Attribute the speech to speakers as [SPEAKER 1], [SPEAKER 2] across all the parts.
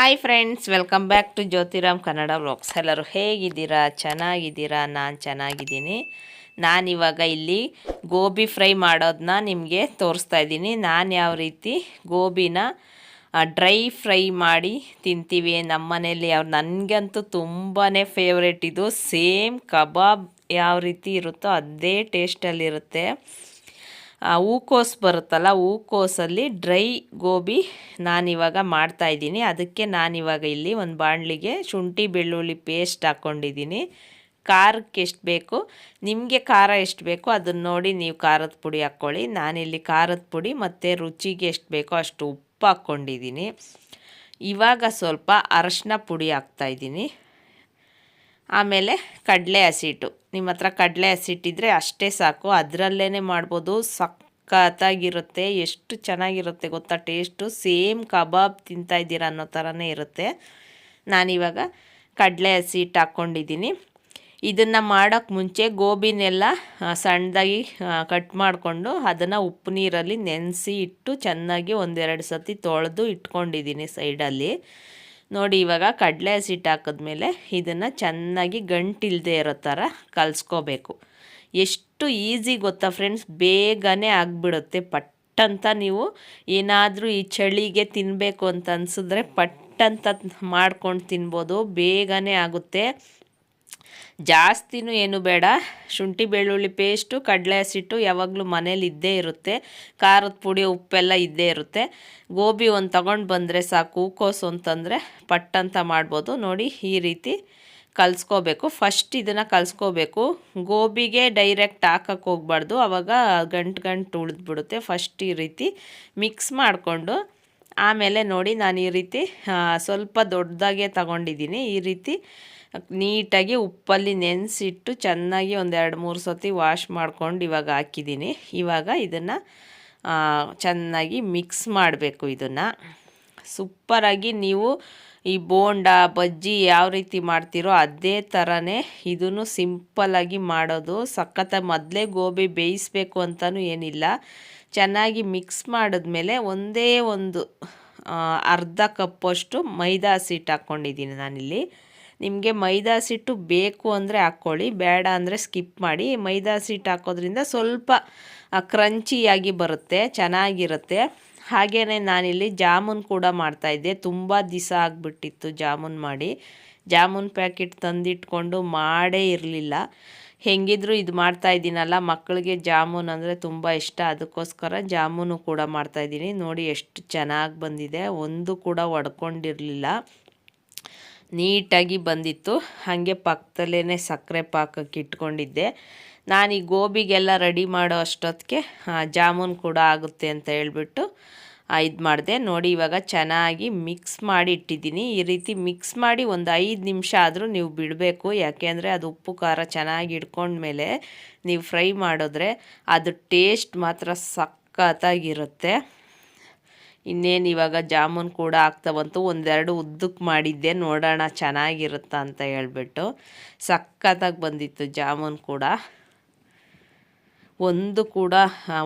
[SPEAKER 1] Hi friends welcome back to Jyothiram Kannada vlogs ಎಲ್ಲರೂ ಹೇಗಿದ್ದೀರಾ? ಚೆನ್ನಾಗಿದ್ದೀರಾ? ನಾನು ಚೆನ್ನಾಗಿದ್ದೀನಿ. ನಾನಿವಾಗ ಇಲ್ಲಿ ಗೋಬಿ ಫ್ರೈ ಮಾಡೋದನ್ನ ನಿಮಗೆ ತೋರಿಸ್ತಾ ಇದ್ದೀನಿ. ನಾನು ಯಾವ ರೀತಿ ಗೋಬಿನ ಡ್ರೈ ಫ್ರೈ ಮಾಡಿ ತಿಂತೀವಿ ನಮ್ಮ ಮನೇಲಿ ಯಾವ, ನನಗಂತೂ ತುಂಬಾ ಫೇವ್ರೇಟ್ ಇದು ಸೇಮ್ ಕಬಾಬ್ ಯಾವ ರೀತಿ ಇರುತ್ತೋ ಅದೇ ಟೇಸ್ಟಲ್ಲಿರುತ್ತೆ ಹೂಕೋಸು ಬರುತ್ತಲ್ಲ, ಹೂಕೋಸಲ್ಲಿ ಡ್ರೈ ಗೋಬಿ ನಾನಿವಾಗ ಮಾಡ್ತಾಯಿದ್ದೀನಿ ಅದಕ್ಕೆ ನಾನಿವಾಗ ಇಲ್ಲಿ ಒಂದು ಬಾಣಲಿಗೆ ಶುಂಠಿ, ಬೆಳ್ಳುಳ್ಳಿ ಪೇಸ್ಟ್ ಹಾಕ್ಕೊಂಡಿದ್ದೀನಿ ಖಾರಕ್ಕೆ ಎಷ್ಟು ಬೇಕು? ನಿಮಗೆ ಖಾರ ಎಷ್ಟು ಬೇಕೋ? ಅದನ್ನು ನೋಡಿ ನೀವು ಖಾರದ ಪುಡಿ ಹಾಕ್ಕೊಳ್ಳಿ. ನಾನಿಲ್ಲಿ ಖಾರದ ಪುಡಿ ಮತ್ತು ರುಚಿಗೆ ಎಷ್ಟು ಬೇಕೋ ಅಷ್ಟು ಉಪ್ಪು ಹಾಕ್ಕೊಂಡಿದ್ದೀನಿ. ಇವಾಗ ಸ್ವಲ್ಪ ಅರಶಿನ ಪುಡಿ ಹಾಕ್ತಾಯಿದ್ದೀನಿ ಆಮೇಲೆ ಕಡಲೆ ಹಸಿಟ್ಟು. ನಿಮ್ಮ ಹತ್ರ ಕಡಲೆ ಹಸಿಟ್ಟಿದ್ರೆ ಅಷ್ಟೇ ಸಾಕು. ಅದರಲ್ಲೇ ಮಾಡ್ಬೋದು. ಸಖತ್ತಾಗಿರುತ್ತೆ. ಎಷ್ಟು ಚೆನ್ನಾಗಿರುತ್ತೆ ಗೊತ್ತಾ? ಟೇಸ್ಟು ಸೇಮ್ ಕಬಾಬ್ ತಿಂತಾ ಇದ್ದೀರಾ ಅನ್ನೋ ಥರನೇ ಇರುತ್ತೆ. ನಾನಿವಾಗ ಕಡಲೆ ಹಸಿಟ್ಟು ಹಾಕ್ಕೊಂಡಿದ್ದೀನಿ. ಇದನ್ನು ಮಾಡೋಕ್ಕೆ ಮುಂಚೆ ಗೋಬಿನೆಲ್ಲ ಸಣ್ಣದಾಗಿ ಕಟ್ ಮಾಡಿಕೊಂಡು ಅದನ್ನು ಉಪ್ಪು ನೀರಲ್ಲಿ ನೆನೆಸಿ ಇಟ್ಟು ಚೆನ್ನಾಗಿ ಒಂದೆರಡು ಸತಿ ತೊಳೆದು ಇಟ್ಕೊಂಡಿದ್ದೀನಿ ಸೈಡಲ್ಲಿ. ನೋಡಿ, ಇವಾಗ ಕಡಲೆ ಹಸಿಟ್ಟು ಹಾಕಿದ್ಮೇಲೆ ಇದನ್ನು ಚೆನ್ನಾಗಿ ಗಂಟಿಲ್ದೇ ಇರೋ ಥರ ಕಲಿಸ್ಕೋಬೇಕು. ಎಷ್ಟು ಈಸಿ ಗೊತ್ತಾ ಫ್ರೆಂಡ್ಸ್? ಬೇಗನೆ ಆಗಿಬಿಡುತ್ತೆ. ಪಟ್ಟಂತ ನೀವು ಏನಾದರೂ ಈ ಚಳಿಗೆ ತಿನ್ನಬೇಕು ಅಂತ ಅನಿಸಿದ್ರೆ ಪಟ್ಟಂತ ಮಾಡ್ಕೊಂಡು ತಿನ್ಬೋದು. ಬೇಗನೆ ಆಗುತ್ತೆ. ಜಾಸ್ತಿನೂ ಏನು ಬೇಡ. ಶುಂಠಿ, ಬೆಳ್ಳುಳ್ಳಿ ಪೇಸ್ಟು ಕಡಲೆ ಹಸಿಟ್ಟು ಯಾವಾಗಲೂ ಮನೇಲಿ ಇದ್ದೇ ಇರುತ್ತೆ. ಖಾರದ ಪುಡಿ, ಉಪ್ಪೆಲ್ಲ ಇದ್ದೇ ಇರುತ್ತೆ. ಗೋಬಿ ಒಂದು ತಗೊಂಡು ಬಂದರೆ ಸಾಕು. ಹೂಕೋಸು ಅಂತಂದರೆ ಪಟ್ಟಂತ ಮಾಡ್ಬೋದು. ನೋಡಿ ಈ ರೀತಿ ಕಲಿಸ್ಕೋಬೇಕು. ಫಸ್ಟ್ ಇದನ್ನು ಕಲಿಸ್ಕೋಬೇಕು. ಗೋಬಿಗೆ ಡೈರೆಕ್ಟ್ ಹಾಕಕ್ಕೆ ಹೋಗ್ಬಾರ್ದು. ಆವಾಗ ಗಂಟು ಗಂಟು ಉಳಿದ್ಬಿಡುತ್ತೆ. ಫಸ್ಟ್ ಈ ರೀತಿ ಮಿಕ್ಸ್ ಮಾಡಿಕೊಂಡು ಆಮೇಲೆ ನೋಡಿ ನಾನು ಈ ರೀತಿ ಸ್ವಲ್ಪ ದೊಡ್ಡದಾಗೆ ತಗೊಂಡಿದ್ದೀನಿ. ಈ ರೀತಿ ನೀಟಾಗಿ ಉಪ್ಪಲ್ಲಿ ನೆನೆಸಿಟ್ಟು ಚೆನ್ನಾಗಿ ಒಂದು ಎರಡು ಮೂರು ಸತಿ ವಾಶ್ ಮಾಡ್ಕೊಂಡು ಇವಾಗ ಹಾಕಿದ್ದೀನಿ. ಇವಾಗ ಇದನ್ನು ಚೆನ್ನಾಗಿ ಮಿಕ್ಸ್ ಮಾಡಬೇಕು ಇದನ್ನು. ಸೂಪರಾಗಿ ನೀವು ಈ ಬೋಂಡ, ಬಜ್ಜಿ ಯಾವ ರೀತಿ ಮಾಡ್ತೀರೋ ಅದೇ ಥರನೇ ಇದನ್ನು ಸಿಂಪಲ್ಲಾಗಿ ಮಾಡೋದು. ಸಖತ್ತ ಮೊದಲೇ ಗೋಬಿ ಬೇಯಿಸ್ಬೇಕು ಅಂತಲೂ ಏನಿಲ್ಲ. ಚೆನ್ನಾಗಿ ಮಿಕ್ಸ್ ಮಾಡಿದ್ಮೇಲೆ ಒಂದೇ ಒಂದು ಅರ್ಧ ಕಪ್ಪಷ್ಟು ಮೈದಾ ಹಸಿಟ್ಟು ಹಾಕ್ಕೊಂಡಿದ್ದೀನಿ ನಾನಿಲ್ಲಿ. ನಿಮಗೆ ಮೈದಾ ಹಸಿಟ್ಟು ಬೇಕು ಅಂದರೆ ಹಾಕ್ಕೊಳ್ಳಿ, ಬೇಡ ಅಂದರೆ ಸ್ಕಿಪ್ ಮಾಡಿ. ಮೈದಾ ಹಸಿಟ್ಟು ಹಾಕೋದ್ರಿಂದ ಸ್ವಲ್ಪ ಕ್ರಂಚಿಯಾಗಿ ಬರುತ್ತೆ, ಚೆನ್ನಾಗಿರುತ್ತೆ. ಹಾಗೇ ನಾನಿಲ್ಲಿ ಜಾಮೂನ್ ಕೂಡ ಮಾಡ್ತಾಯಿದ್ದೆ ತುಂಬ ದಿವಸ ಆಗಿಬಿಟ್ಟಿತ್ತು ಜಾಮೂನ್ ಮಾಡಿ. ಜಾಮೂನ್ ಪ್ಯಾಕೆಟ್ ತಂದಿಟ್ಕೊಂಡು ಮಾಡೇ ಇರಲಿಲ್ಲ. ಹೆಂಗಿದ್ರು ಇದು ಮಾಡ್ತಾ ಇದ್ದೀನಲ್ಲ ಮಕ್ಕಳಿಗೆ ಜಾಮೂನ್ ಅಂದರೆ ತುಂಬ ಇಷ್ಟ. ಅದಕ್ಕೋಸ್ಕರ ಜಾಮೂನು ಕೂಡ ಮಾಡ್ತಾಯಿದ್ದೀನಿ ನೋಡಿ ಎಷ್ಟು ಚೆನ್ನಾಗಿ ಬಂದಿದೆ. ಒಂದು ಕೂಡ ಒಡ್ಕೊಂಡಿರಲಿಲ್ಲ. ನೀಟಾಗಿ ಬಂದಿತ್ತು. ಹಾಗೆ ಪಕ್ಕದಲ್ಲೇ ಸಕ್ಕರೆ ಪಾಕಕ್ಕೆ ಇಟ್ಕೊಂಡಿದ್ದೆ. ನಾನು ಈ ಗೋಬಿಗೆಲ್ಲ ರೆಡಿ ಮಾಡೋ ಅಷ್ಟೊತ್ತಿಗೆ ಜಾಮೂನ್ ಕೂಡ ಆಗುತ್ತೆ ಅಂತ ಹೇಳ್ಬಿಟ್ಟು ಇದು ಮಾಡಿದೆ. ನೋಡಿ, ಇವಾಗ ಚೆನ್ನಾಗಿ ಮಿಕ್ಸ್ ಮಾಡಿ ಇಟ್ಟಿದ್ದೀನಿ ಈ ರೀತಿ ಮಿಕ್ಸ್ ಮಾಡಿ ಒಂದು ಐದು ನಿಮಿಷ ಆದರೂ ನೀವು ಬಿಡಬೇಕು. ಯಾಕೆಂದರೆ ಅದು ಉಪ್ಪು, ಖಾರ ಚೆನ್ನಾಗಿ ಹಿಡ್ಕೊಂಡ್ಮೇಲೆ ನೀವು ಫ್ರೈ ಮಾಡಿದ್ರೆ ಅದು ಟೇಸ್ಟ್ ಮಾತ್ರ ಸಖತ್ತಾಗಿರುತ್ತೆ. ಇನ್ನೇನು ಇವಾಗ ಜಾಮೂನ್ ಕೂಡ ಆಗ್ತಾ ಒಂದೆರಡು ಉದ್ದಕ್ಕೆ ಮಾಡಿದ್ದೆ. ನೋಡೋಣ ಚೆನ್ನಾಗಿರುತ್ತಾ ಅಂತ ಹೇಳ್ಬಿಟ್ಟು. ಸಖತ್ತಾಗಿ ಬಂದಿತ್ತು ಜಾಮೂನ್ ಕೂಡ. ಒಂದು ಕೂಡ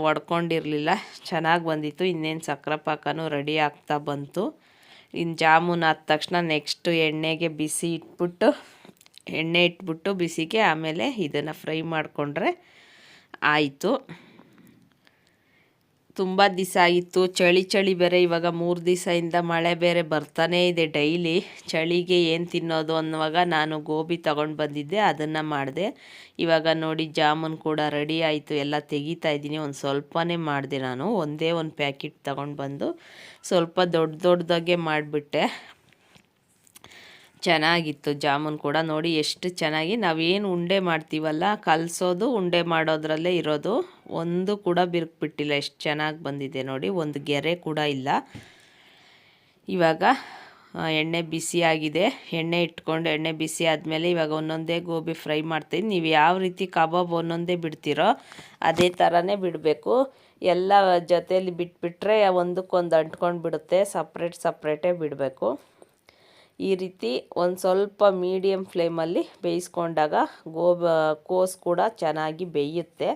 [SPEAKER 1] ಒಡ್ಕೊಂಡಿರಲಿಲ್ಲ. ಚೆನ್ನಾಗಿ ಬಂದಿತ್ತು. ಇನ್ನೇನು ಸಕ್ಕರೆ ಪಾಕನೂ ರೆಡಿ ಆಗ್ತಾ ಬಂತು. ಇನ್ನು ಜಾಮೂನ್ ಆದ ತಕ್ಷಣ ನೆಕ್ಸ್ಟು ಎಣ್ಣೆಗೆ ಬಿಸಿ ಇಟ್ಬಿಟ್ಟು, ಎಣ್ಣೆ ಇಟ್ಬಿಟ್ಟು ಬಿಸಿಗೆ ಆಮೇಲೆ ಇದನ್ನು ಫ್ರೈ ಮಾಡಿಕೊಂಡ್ರೆ ಆಯಿತು. ತುಂಬ ದಿವಸ ಆಗಿತ್ತು ಚಳಿ ಚಳಿ ಬೇರೆ ಇವಾಗ ಮೂರು ದಿವಸದಿಂದ ಮಳೆ ಬೇರೆ ಬರ್ತಾನೇ ಇದೆ ಡೈಲಿ. ಚಳಿಗೆ ಏನು ತಿನ್ನೋದು ಅನ್ನುವಾಗ ನಾನು ಗೋಬಿ ತಗೊಂಡು ಬಂದಿದ್ದೆ, ಅದನ್ನು ಮಾಡಿದೆ. ಇವಾಗ ನೋಡಿ ಜಾಮೂನ್ ಕೂಡ ರೆಡಿ ಆಯಿತು, ಎಲ್ಲ ತೆಗಿತಾ ಇದ್ದೀನಿ. ಒಂದು ಸ್ವಲ್ಪನೇ ಮಾಡಿದೆ ನಾನು, ಒಂದೇ ಒಂದು ಪ್ಯಾಕೆಟ್ ತಗೊಂಡು ಬಂದು ಸ್ವಲ್ಪ ದೊಡ್ಡ ದೊಡ್ಡದಾಗೆ ಮಾಡಿಬಿಟ್ಟೆ. ಚೆನ್ನಾಗಿತ್ತು ಜಾಮೂನ್ ಕೂಡ. ನೋಡಿ ಎಷ್ಟು ಚೆನ್ನಾಗಿ ನಾವೇನು ಉಂಡೆ ಮಾಡ್ತೀವಲ್ಲ, ಕಲಸೋದು ಉಂಡೆ ಮಾಡೋದ್ರಲ್ಲೇ ಇರೋದು. ಒಂದು ಕೂಡ ಬಿರುಕ್ಬಿಟ್ಟಿಲ್ಲ ಎಷ್ಟು ಚೆನ್ನಾಗಿ ಬಂದಿದೆ ನೋಡಿ. ಒಂದು ಗೆರೆ ಕೂಡ ಇಲ್ಲ. ಇವಾಗ ಎಣ್ಣೆ ಬಿಸಿ ಆಗಿದೆ. ಎಣ್ಣೆ ಇಟ್ಕೊಂಡು, ಎಣ್ಣೆ ಬಿಸಿ ಆದಮೇಲೆ ಇವಾಗ ಒಂದೊಂದೇ ಗೋಬಿ ಫ್ರೈ ಮಾಡ್ತೀನಿ. ನೀವು ಯಾವ ರೀತಿ ಕಬಾಬ್ ಒಂದೊಂದೇ ಬಿಡ್ತೀರೋ ಅದೇ ಥರನೇ ಬಿಡಬೇಕು. ಎಲ್ಲ ಜೊತೆಯಲ್ಲಿ ಬಿಟ್ಬಿಟ್ರೆ ಒಂದಕ್ಕೊಂದು ಅಂಟ್ಕೊಂಡು ಬಿಡುತ್ತೆ ಸಪ್ರೇಟ್ ಸಪ್ರೇಟೇ ಬಿಡಬೇಕು. ಈ ರೀತಿ ಒಂದು ಸ್ವಲ್ಪ ಮೀಡಿಯಮ್ ಫ್ಲೇಮಲ್ಲಿ ಬೇಯಿಸ್ಕೊಂಡಾಗ ಗೋಬ, ಕೋಸು ಕೂಡ ಚೆನ್ನಾಗಿ ಬೇಯುತ್ತೆ.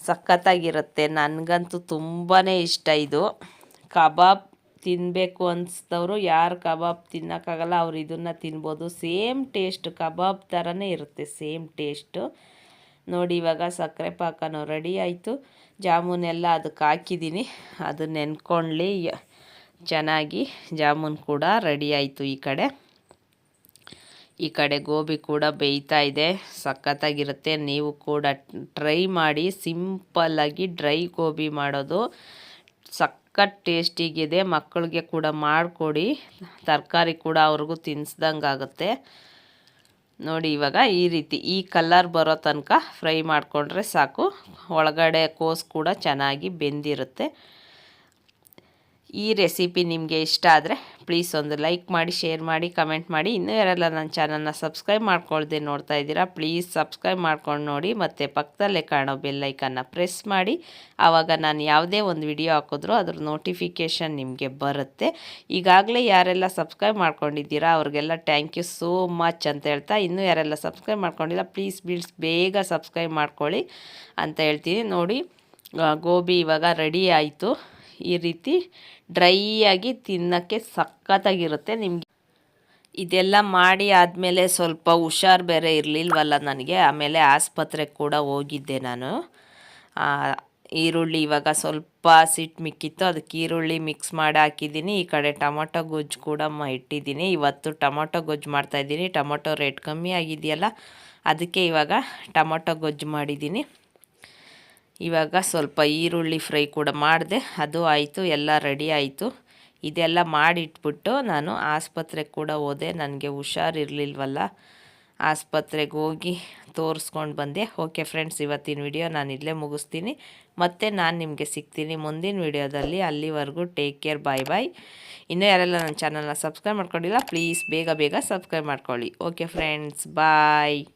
[SPEAKER 1] ಸಖತ್ತಾಗಿರುತ್ತೆ. ನನಗಂತೂ ತುಂಬಾ ಇಷ್ಟ ಇದು. ಕಬಾಬ್ ತಿನ್ನಬೇಕು ಅನಿಸ್ದವರು ಯಾರು ಕಬಾಬ್ ತಿನ್ನೋಕ್ಕಾಗಲ್ಲ ಅವ್ರು ಇದನ್ನು ತಿನ್ಬೋದು. ಸೇಮ್ ಟೇಸ್ಟ್ ಕಬಾಬ್ ಥರನೇ ಇರುತ್ತೆ, ಸೇಮ್ ಟೇಸ್ಟು. ನೋಡಿ ಇವಾಗ ಸಕ್ಕರೆ ಪಾಕನೂ ರೆಡಿ ಆಯಿತು. ಜಾಮೂನೆಲ್ಲ ಅದಕ್ಕೆ ಹಾಕಿದ್ದೀನಿ. ಅದು ನೆನ್ಕೊಳ್ಳಿ ಚೆನ್ನಾಗಿ ಜಾಮೂನ್ ಕೂಡ ರೆಡಿ ಆಯಿತು ಈ ಕಡೆ. ಈ ಕಡೆ ಗೋಬಿ ಕೂಡ ಬೇಯ್ತಾ ಇದೆ, ಸಖತ್ತಾಗಿರುತ್ತೆ. ನೀವು ಕೂಡ ಟ್ರೈ ಮಾಡಿ ಸಿಂಪಲ್ಲಾಗಿ ಡ್ರೈ ಗೋಬಿ ಮಾಡೋದು ಸಖತ್ ಟೇಸ್ಟಿಗಿದೆ ಮಕ್ಕಳಿಗೆ ಕೂಡ ಮಾಡಿಕೊಡಿ, ತರಕಾರಿ ಕೂಡ ಅವ್ರಿಗೂ ತಿನ್ಸ್ದಂಗೆ ಆಗುತ್ತೆ ನೋಡಿ ಇವಾಗ ಈ ರೀತಿ, ಈ ಕಲ್ಲರ್ ಬರೋ ತನಕ ಫ್ರೈ ಮಾಡಿಕೊಂಡ್ರೆ ಸಾಕು. ಒಳಗಡೆ ಕೋಸು ಕೂಡ ಚೆನ್ನಾಗಿ ಬೆಂದಿರುತ್ತೆ. ಈ ರೆಸಿಪಿ ನಿಮಗೆ ಇಷ್ಟ ಆದರೆ ಪ್ಲೀಸ್ ಒಂದು ಲೈಕ್ ಮಾಡಿ ಶೇರ್ ಮಾಡಿ ಕಮೆಂಟ್ ಮಾಡಿ. ಇನ್ನೂ ಯಾರೆಲ್ಲ ನನ್ನ ಚಾನಲ್ನ ಸಬ್ಸ್ಕ್ರೈಬ್ ಮಾಡ್ಕೊಳ್ದೆ ನೋಡ್ತಾ ಇದ್ದೀರಾ ಪ್ಲೀಸ್ ಸಬ್ಸ್ಕ್ರೈಬ್ ಮಾಡ್ಕೊಂಡು ನೋಡಿ. ಮತ್ತು ಪಕ್ಕದಲ್ಲೇ ಕಾಣೋ ಬೆಲ್ಲೈಕನ್ನು ಪ್ರೆಸ್ ಮಾಡಿ. ಆವಾಗ ನಾನು ಯಾವುದೇ ಒಂದು ವಿಡಿಯೋ ಹಾಕಿದ್ರೂ ಅದ್ರ ನೋಟಿಫಿಕೇಷನ್ ನಿಮಗೆ ಬರುತ್ತೆ. ಈಗಾಗಲೇ ಯಾರೆಲ್ಲ ಸಬ್ಸ್ಕ್ರೈಬ್ ಮಾಡ್ಕೊಂಡಿದ್ದೀರಾ, ಅವ್ರಿಗೆಲ್ಲ ಥ್ಯಾಂಕ್ ಯು ಸೋ ಮಚ್ ಅಂತ ಹೇಳ್ತಾ ಇನ್ನೂ ಯಾರೆಲ್ಲ ಸಬ್ಸ್ಕ್ರೈಬ್ ಮಾಡ್ಕೊಂಡಿಲ್ಲ ಪ್ಲೀಸ್ ಬಿಲ್ಸ್ ಬೇಗ ಸಬ್ಸ್ಕ್ರೈಬ್ ಮಾಡ್ಕೊಳ್ಳಿ ಅಂತ ಹೇಳ್ತೀನಿ. ನೋಡಿ ಗೋಬಿ ಇವಾಗ ರೆಡಿ ಆಯಿತು. ಈ ರೀತಿ ಡ್ರೈಯಾಗಿ ತಿನ್ನೋಕ್ಕೆ ಸಖತ್ತಾಗಿರುತ್ತೆ ನಿಮಗೆ. ಇದೆಲ್ಲ ಮಾಡಿ ಆದಮೇಲೆ ಸ್ವಲ್ಪ ಹುಷಾರು ಬೇರೆ ಇರಲಿಲ್ವಲ್ಲ ನನಗೆ, ಆಮೇಲೆ ಆಸ್ಪತ್ರೆಗೆ ಕೂಡ ಹೋಗಿದ್ದೆ ನಾನು. ಈರುಳ್ಳಿ ಇವಾಗ ಸ್ವಲ್ಪ ಸಿಟ್ಟು ಮಿಕ್ಕಿತ್ತು, ಅದಕ್ಕೆ ಈರುಳ್ಳಿ ಮಿಕ್ಸ್ ಮಾಡಿ ಹಾಕಿದ್ದೀನಿ. ಈ ಕಡೆ ಟೊಮೊಟೊ ಗೊಜ್ಜು ಕೂಡ ಇಟ್ಟಿದ್ದೀನಿ. ಇವತ್ತು ಟೊಮೊಟೊ ಗೊಜ್ಜು ಮಾಡ್ತಾಯಿದ್ದೀನಿ ಟೊಮೊಟೊ ರೇಟ್ ಕಮ್ಮಿ ಆಗಿದೆಯಲ್ಲ, ಅದಕ್ಕೆ ಇವಾಗ ಟೊಮೊಟೊ ಗೊಜ್ಜು ಮಾಡಿದ್ದೀನಿ. ಇವಾಗ ಸ್ವಲ್ಪ ಈರುಳ್ಳಿ ಫ್ರೈ ಕೂಡ ಮಾಡಿದೆ, ಅದು ಆಯಿತು, ಎಲ್ಲ ರೆಡಿ ಆಯಿತು. ಇದೆಲ್ಲ ಮಾಡಿಟ್ಬಿಟ್ಟು ನಾನು ಆಸ್ಪತ್ರೆಗೆ ಕೂಡ ಹೋದೆ, ನನಗೆ ಹುಷಾರಿರಲಿಲ್ವಲ್ಲ. ಆಸ್ಪತ್ರೆಗೆ ಹೋಗಿ ತೋರಿಸ್ಕೊಂಡು ಬಂದೆ. ಓಕೆ ಫ್ರೆಂಡ್ಸ್, ಇವತ್ತಿನ ವಿಡಿಯೋ ನಾನು ಇಲ್ಲೇ ಮುಗಿಸ್ತೀನಿ. ಮತ್ತು ನಾನು ನಿಮಗೆ ಸಿಗ್ತೀನಿ ಮುಂದಿನ ವಿಡಿಯೋದಲ್ಲಿ. ಅಲ್ಲಿವರೆಗೂ ಟೇಕ್ ಕೇರ್, ಬಾಯ್ ಬಾಯ್. ಇನ್ನೂ ಯಾರೆಲ್ಲ ನನ್ನ ಚಾನಲ್ನ ಸಬ್ಸ್ಕ್ರೈಬ್ ಮಾಡ್ಕೊಂಡಿಲ್ಲ, ಪ್ಲೀಸ್ ಬೇಗ ಬೇಗ ಸಬ್ಸ್ಕ್ರೈಬ್ ಮಾಡ್ಕೊಳ್ಳಿ. Okay friends, bye.